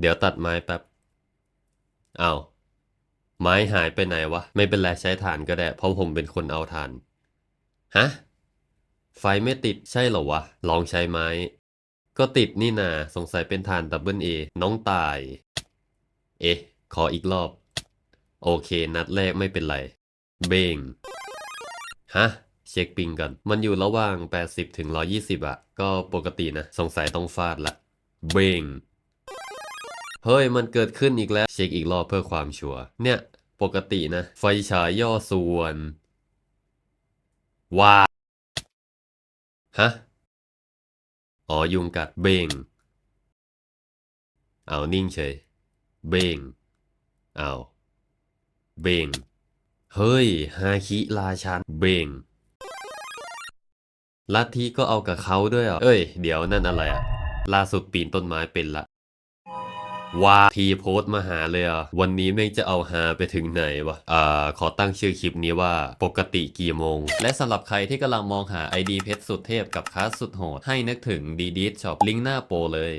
เดี๋ยวตัดไม้แป๊บเอาไม้หายไปไหนวะ ไม่เป็นไรใช้ถ่านก็ได้ เพราะผมเป็นคนเอาถ่าน ฮะ ไฟไม่ติดใช่เหรอวะ ลองใช้ไม้ ก็ติดนี่นา สงสัยเป็นถ่านดับเบิลเอน้องตาย เอ๊ะ ขออีกรอบ โอเค นัดแรกไม่เป็นไร เบงฮะ เช็คปิงกันมันอยู่ระหว่าง 80ถึง120อะก็ปกตินะ สงสัยต้องฟาดละ เบง เฮ้ยมันเกิดขึ้นอีกแล้ว เช็คอีกรอบเพื่อความชัวร์เนี่ย ปกตินะ ไฟฉายย่อส่วนว้าฮะ อ๋อ ยุงกัดเบงเอานิ่งเฉย เบงเอาเบงเฮ้ย ฮาคิราชันเบงลัทธิก็เอากับเขาด้วยอะเอ้ย เดี๋ยวนั่นอะไรอะ ล่าสุดปีนต้นไม้เป็นละ ว้าทีโพสมาหาเลยอะวันนี้แม่งจะเอาหาไปถึงไหนวะอ่าขอตั้งชื่อคลิปนี้ว่าปกติกี่โมง และสำหรับใครที่กำลังมองหา ID เพชรสุดเทพกับคลาสสุดโหดให้นึกถึงดีดีช็อปลิงก์หน้าโปรเลย